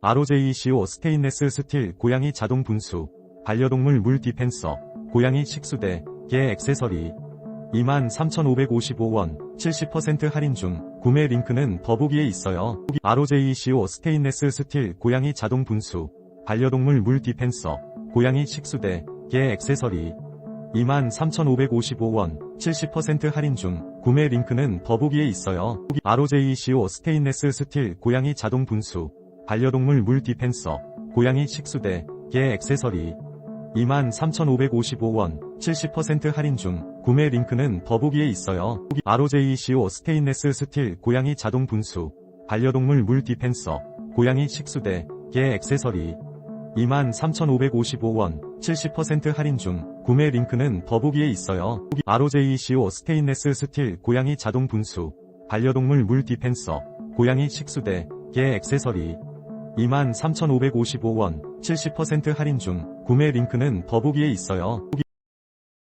ROJ25 스테인레스 스틸 고양이 자동 분수 반려동물 물 디펜서 고양이 식수대 개 액세서리 23,555원 70% 할인 중 구매 링크는 더보기에 있어요. ROJ25 스테인레스 스틸 고양이 자동 분수 반려동물 물 디펜서 고양이 식수대 개 액세서리 23,555원 70% 할인 중 구매 링크는 더보기에 있어요. ROJ25 스테인레스 스틸 고양이 자동 분수 반려동물 물 디펜서 고양이 식수대 개 액세서리. 23,555원 70% 할인 중 구매 링크는 더보기에 있어요. ROJ25 스테인레스 스틸 고양이 자동 분수. 반려동물 물 디펜서 고양이 식수대 개 액세서리. 23,555원 70% 할인 중 구매 링크는 더보기에 있어요. ROJ25 스테인레스 스틸 고양이 자동 분수. 반려동물 물 디펜서 고양이 식수대 개 액세서리 23,555원 70% 할인 중 구매 링크는 더보기에 있어요.